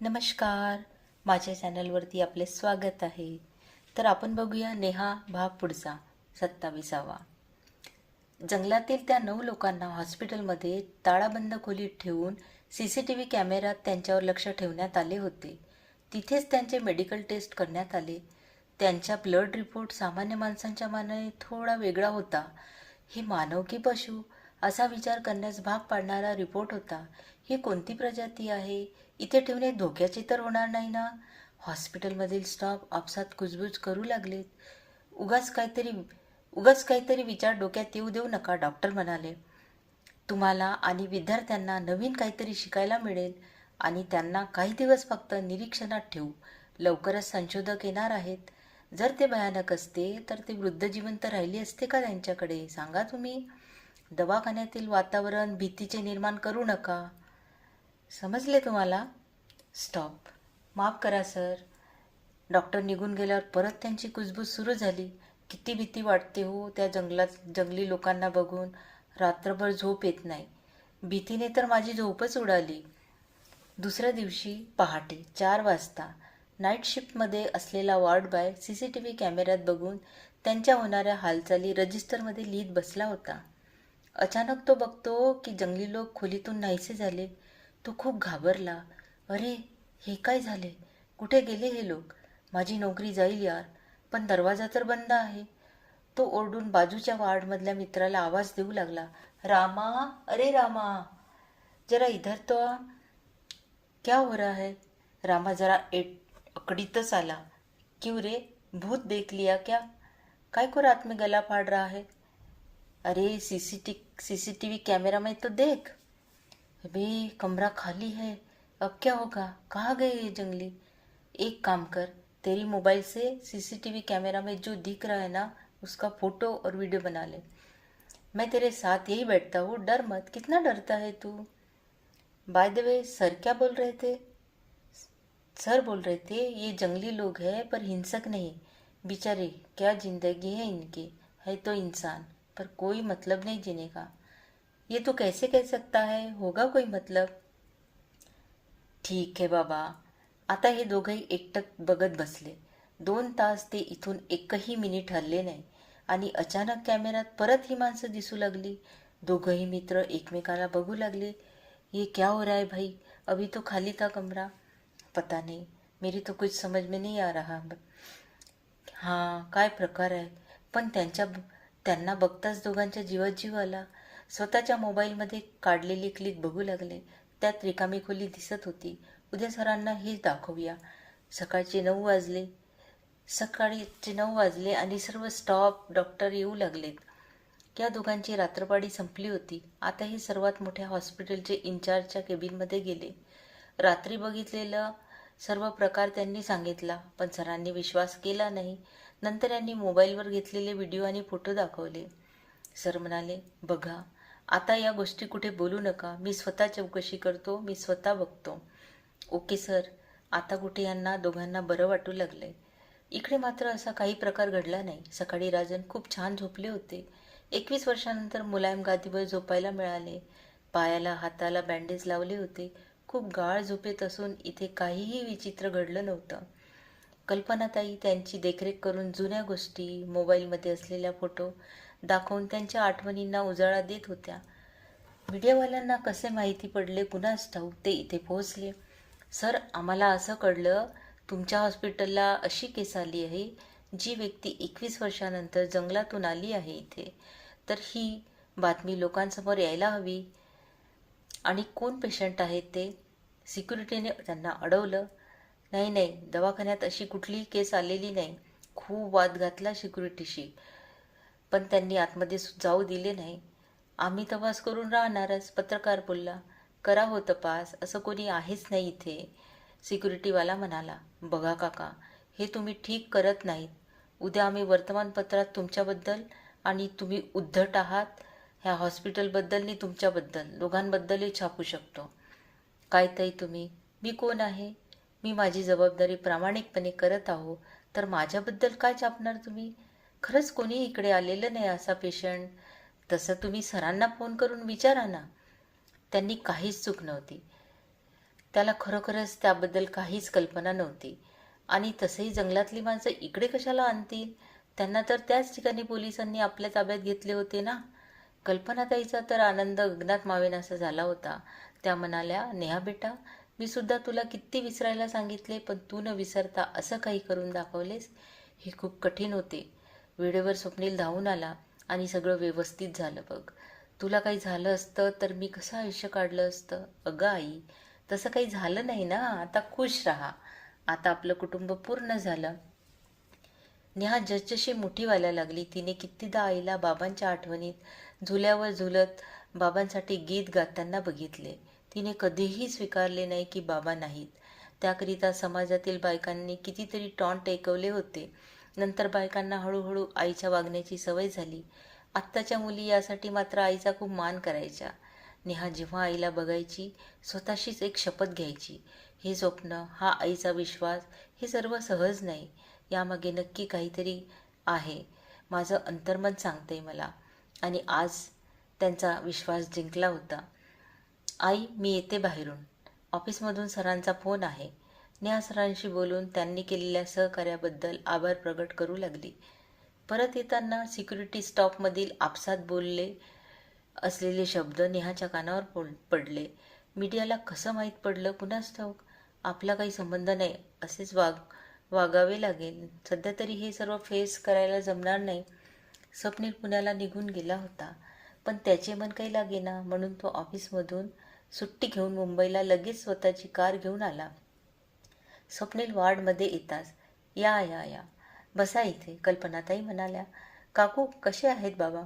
नमस्कार. माझ्या चॅनलवरती आपले स्वागत आहे. तर आपण बघूया नेहा भाग पुढचा सत्ताविसावा. जंगलातील त्या नऊ लोकांना हॉस्पिटलमध्ये ताळाबंद खोलीत ठेवून सी सी टी व्ही कॅमेऱ्यात त्यांच्यावर लक्ष ठेवण्यात आले होते. तिथेच त्यांचे मेडिकल टेस्ट करण्यात आले. त्यांचा ब्लड रिपोर्ट सामान्य माणसांच्या मानाने थोडा वेगळा होता. हे मानव की पशु? असा विचार करण्यास भाग पाडणारा रिपोर्ट होता. ही कोणती प्रजाती आहे? इथे ठेवणे धोक्याचे तर होणार नाही ना? हॉस्पिटलमधील स्टाफ आपसात कुजबूज करू लागलेत. उगाच काहीतरी उगाच काहीतरी विचार डोक्यात येऊ देऊ नका डॉक्टर म्हणाले. तुम्हाला आणि विद्यार्थ्यांना नवीन काहीतरी शिकायला मिळेल आणि त्यांना काही दिवस फक्त निरीक्षणात ठेवू. लवकरच संशोधक येणार आहेत. जर ते भयानक असते तर ते वृद्ध जिवंत राहिली असते का त्यांच्याकडे? सांगा तुम्ही. दवाखान्यातील वातावरण भीतीचे निर्माण करू नका. समजले तुम्हाला? स्टॉप माफ करा सर डॉक्टर निघून गेल्यावर परत त्यांची कुजबूज सुरू झाली. किती भीती वाटते हो त्या जंगलात जंगली लोकांना बघून. रात्रभर झोप येत नाही. भीतीने तर माझी झोपच उडाली. दुसऱ्या दिवशी पहाटे चार वाजता नाईट शिफ्टमध्ये असलेला ward boy C C T V कॅमेऱ्यात बघून त्यांच्या होणाऱ्या हालचाली रजिस्टरमध्ये लिहित बसला होता. अचानक तो बघतो की जंगली लोक खोलीतून नाहीसे झाले. तो खूप घाबरला. अरे हे काय झाले? कुठे गेले हे लोक? माझी नोकरी जाईल यार पण दरवाजा तर बंद आहे. तो ओरडून बाजूच्या वार्डमधल्या मित्राला आवाज देऊ लागला. रामा अरे रामा. जरा इधर तो क्या हो रहा है? रामा जरा एट अकड़ीतच आला. क्यों रे? भूत देख लिया क्या? काय को रात में गला फाड़ रहा है? अरे सीसीटी सीसीटीवी कैमरा में तो देख. अबे कमरा खाली है, अब क्या होगा? कहाँ गए ये जंगली? एक काम कर, तेरी मोबाइल से सीसीटीवी कैमरा में जो दिख रहा है ना, उसका फ़ोटो और वीडियो बना ले। मैं तेरे साथ यही बैठता हूँ, डर मत, कितना डरता है तू? बाय द वे सर क्या बोल रहे थे? सर बोल रहे थे, ये जंगली लोग हैं, पर हिंसक नहीं। बेचारे, क्या ज़िंदगी है इनकी? है तो इंसान, पर कोई मतलब नहीं जीने का। ये तो कैसे कह सकता है? होगा कोई मतलब? ठीक आहे बाबा। आता हे दोघंही एकटक बघत बसले. दोन तास ते इथून एकही मिनिट हल्ले नाही. आणि अचानक कॅमेऱ्यात परत ही माणसं दिसू लागली. दोघंही मित्र एकमेकाला बघू लागले. ये क्या हो रहा है भाई? अभी तो खाली था कमरा. पता नहीं. मेरी तो कुछ समझ में नहीं आ रहा हां काय प्रकार आहे? पण त्यांच्या त्यांना बघताच दोघांच्या जीवात जीव आला. स्वतःच्या मोबाईलमध्ये काढलेली क्लिक बघू लागले. त्यात रिकामी खोली दिसत होती. उद्या सरांना हेच दाखवूया. सकाळचे नऊ वाजले. सकाळीचे नऊ वाजले आणि सर्व स्टॉप डॉक्टर येऊ लागलेत. या दोघांची रात्रपाडी संपली होती. आता हे सर्वात मोठ्या हॉस्पिटलचे इन्चार्जच्या केबिनमध्ये गेले. रात्री बघितलेलं सर्व प्रकार त्यांनी सांगितला पण सरांनी विश्वास केला नाही. नंतर यांनी मोबाईलवर घेतलेले व्हिडिओ आणि फोटो दाखवले. सर म्हणाले बघा आता या गोष्टी कुठे बोलू नका. मी स्वतः चौकशी करतो मी स्वतः बघतो. Okay sir. आता कुठे यांना दोघांना बरं वाटू लागलंय. इकडे मात्र असा काही प्रकार घडला नाही. सकाळी राजन खूप छान झोपले होते. एकवीस वर्षानंतर मुलायम गादीवर झोपायला मिळाले. पायाला हाताला बँडेज लावले होते. खूप गाळ झोपेत असून इथे काहीही विचित्र घडलं नव्हतं. कल्पनाताई त्यांची देखरेख करून जुन्या गोष्टी मोबाईलमध्ये असलेल्या फोटो दाखवून त्यांच्या आठवणींना उजाळा देत होत्या. मीडियावाल्यांना कसे माहिती पडले कुणास ठाऊक ते इथे पोहोचले. सर आम्हाला असं कळलं तुमच्या हॉस्पिटलला अशी केस आली आहे जी व्यक्ती एकवीस वर्षानंतर जंगलातून आली आहे इथे. तर ही बातमी लोकांसमोर यायला हवी. आणि कोण पेशंट आहेत ते? सिक्युरिटीने त्यांना अडवलं. नाही नाही दवाखान्यात अशी कुठलीही केस आलेली नाही. खूप वाद घातला सिक्युरिटीशी. पण त्यांनी आतमध्ये जाऊ दिले नाही. आम्ही तपास करून राहणारच पत्रकार बोलला करा हो तपास असं कोणी आहेच नाही इथे सिक्युरिटीवाला म्हणाला. बघा काका हे तुम्ही ठीक करत नाहीत. उद्या आम्ही वर्तमानपत्रात तुमच्याबद्दल आणि तुम्ही उद्धट आहात ह्या हॉस्पिटलबद्दलनी तुमच्याबद्दल दोघांबद्दलही छापू शकतो. काय तरी तुम्ही? मी कोण आहे? मी माझी जबाबदारी प्रामाणिकपणे करत आहो तर माझ्याबद्दल काय छापणार तुम्ही? खरंच कोणी इकडे आलेलं नाही असा पेशंट तसं तुम्ही सरांना फोन करून विचारा ना. त्यांनी काहीच चूक नव्हती. त्याला खरोखरच त्याबद्दल काहीच कल्पना नव्हती. आणि तसंही जंगलातली माणसं इकडे कशाला आणतील? त्यांना तर त्याच ठिकाणी पोलिसांनी आपल्या ताब्यात घेतले होते ना. कल्पनाताईचा तर आनंद गगनात मावेनासा झाला होता. त्या म्हणाल्या नेहा बेटा मी सुद्धा तुला किती विसरायला सांगितले पण तू न विसरता असं काही करून दाखवलेस? हे खूप कठीण होते. वेळेवर स्वप्नील धावून आला आणि सगळं व्यवस्थित झालं बघ. तुला काही झालं असतं तर मी कसं आयुष्य काढलं असतं? अगं आई तसं काही झालं नाही ना. आता खुश राहा. आता आपलं कुटुंब पूर्ण झालं. नेहा जसजशी मोठी व्हायला लागली तिने कितीदा आईला बाबांच्या आठवणीत झुल्यावर झुलत बाबांसाठी गीत गाताना बघितले. तिने कधीही स्वीकारले नाही की बाबा नाहीत. त्याकरिता समाजातील बायकांनी कितीतरी टॉन्ट ऐकवले होते. नंतर बायकांना हळूहळू आईच्या वागण्याची सवय झाली. आत्ताच्या मुली यासाठी मात्र आईचा खूप मान करायच्या. नेहा जेव्हा आईला बघायची स्वतःशीच एक शपथ घ्यायची. हे स्वप्न हा आईचा विश्वास हे सर्व सहज नाही. यामागे नक्की काहीतरी आहे. माझं अंतर्मन सांगतंय मला. आणि आज त्यांचा विश्वास जिंकला होता. आई मी येते बाहेरून. ऑफिसमधून सरांचा फोन आहे. नेहा सरांशी बोलून त्यांनी केलेल्या सहकार्याबद्दल आभार प्रकट करू लागली. परत येताना सिक्युरिटी स्टॉपमधील आपसात बोलले असलेले शब्द नेहाच्या कानावर पडले. मीडियाला कसं माहीत पडलं? कुणाच ठाऊक आपला काही संबंध नाही असेच वाग वागावे लागेल. सध्या तरी हे सर्व फेस करायला जमणार नाही. स्वप्नील पुण्याला निघून गेला होता. पण त्याचे मन काही लागेना म्हणून तो ऑफिसमधून सुट्टी घेऊन मुंबईला लगेच स्वतःची कार घेऊन आला. स्वप्नील वार्डमध्ये येताच या या या बसा इथे कल्पनाताई म्हणाल्या. काकू कसे आहेत बाबा?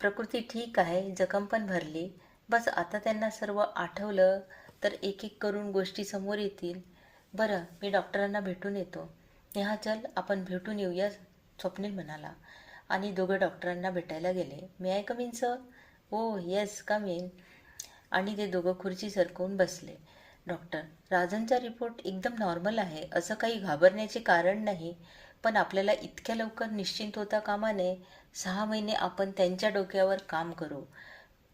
प्रकृती ठीक आहे जखम पण भरली. बस आता त्यांना सर्व आठवलं तर एक एक करून गोष्टी समोर येतील. बरं मी डॉक्टरांना भेटून येतो. नेहा चल आपण भेटून येऊया स्वप्नील म्हणाला. आणि दोघं डॉक्टरांना भेटायला गेले. मी आय कमीन सर हो, ओ येस कम इन. आणि ते दोघं खुर्ची सरकवून बसले. डॉक्टर राजनचा रिपोर्ट एकदम नॉर्मल आहे असं काही घाबरण्याचे कारण नाही पण आपल्याला इतक्या लवकर निश्चिंत होता कामा नये सहा महिने आपण त्यांच्या डोक्यावर काम करू.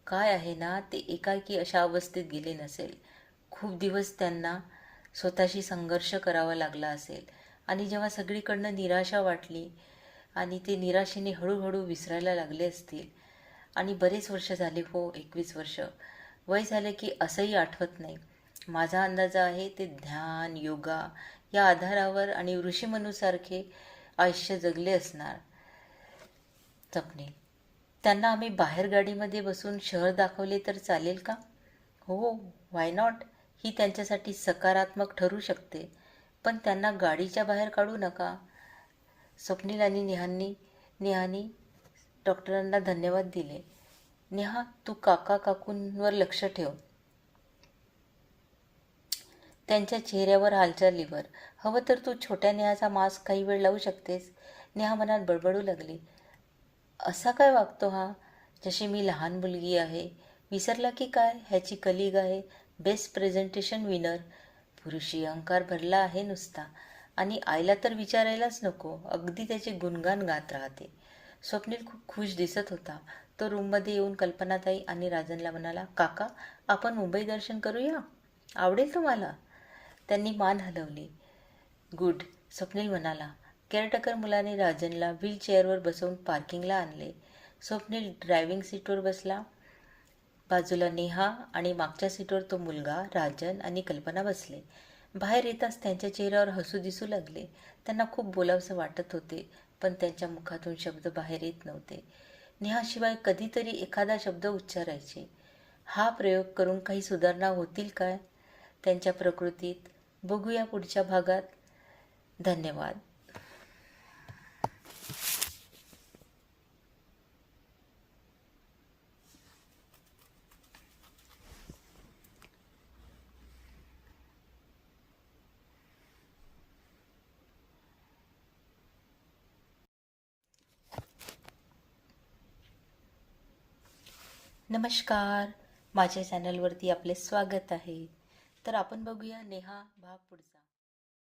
काय आहे ना ते एकाएकी अशा अवस्थेत गेले नसेल. खूप दिवस त्यांना स्वतःशी संघर्ष करावा लागला असेल. आणि जेव्हा सगळीकडनं निराशा वाटली आणि ते निराशेने हळूहळू विसरायला लागले असतील. आणि बरेच वर्ष झाले हो एकवीस वर्ष. वय झाले की असंही आठवत नाही. माझा अंदाज आहे ते ध्यान योगा या आधारावर आणि ऋषीमनूसारखे आयुष्य जगले असणार. जपणे त्यांना आम्ही बाहेर गाडीमध्ये बसून शहर दाखवले तर चालेल का? हो वाय नॉट ही त्यांच्यासाठी सकारात्मक ठरू शकते. पण त्यांना गाडीच्या बाहेर काढू नका. स्वप्नील आणि नेहांनी नेहानी डॉक्टरांना धन्यवाद दिले. नेहा तू काका काकूंवर लक्ष ठेव. त्यांच्या चेहऱ्यावर हालचालीवर हवं तर तू छोट्या नेहाचा मास्क काही वेळ लावू शकतेस. नेहा मनात बडबडू लागली. असा काय वागतो हा? जशी मी लहान मुलगी आहे. विसरला की काय? ह्याची कलिग आहे. बेस्ट प्रेझेंटेशन विनर पुरुषी अहंकार भरला आहे नुसता. आणि आईला तर विचारायलाच नको. अगदी त्याचे गुणगान गात राहते. स्वप्नील खूप खुश दिसत होता. तो रूममध्ये येऊन कल्पनाताई आणि राजनला म्हणाला काका आपण मुंबई दर्शन करूया? आवडेल तुम्हाला? त्यांनी मान हलवली. गुड स्वप्नील म्हणाला. केअरटेकर मुलाने राजनला व्हीलचेअरवर बसवून पार्किंगला आणले. स्वप्नील ड्रायव्हिंग सीटवर बसला. बाजूला नेहा आणि मागच्या सीटवर तो मुलगा राजन आणि कल्पना बसले. बाहेर येताच त्यांच्या चेहऱ्यावर हसू दिसू लागले. त्यांना खूप बोलावसं वाटत होते पण त्यांच्या मुखातून शब्द बाहेर येत नव्हते. नेहाशिवाय कधीतरी एखादा शब्द उच्चारायचे. हा प्रयोग करून काही सुधारणा होतील काय? त्यांच्या प्रकृतीत बघूया पुढच्या भागात. धन्यवाद. नमस्कार. माझ्या चॅनलवरती आपले स्वागत आहे. तर आपण बघूया नेहा भाग पुढचा.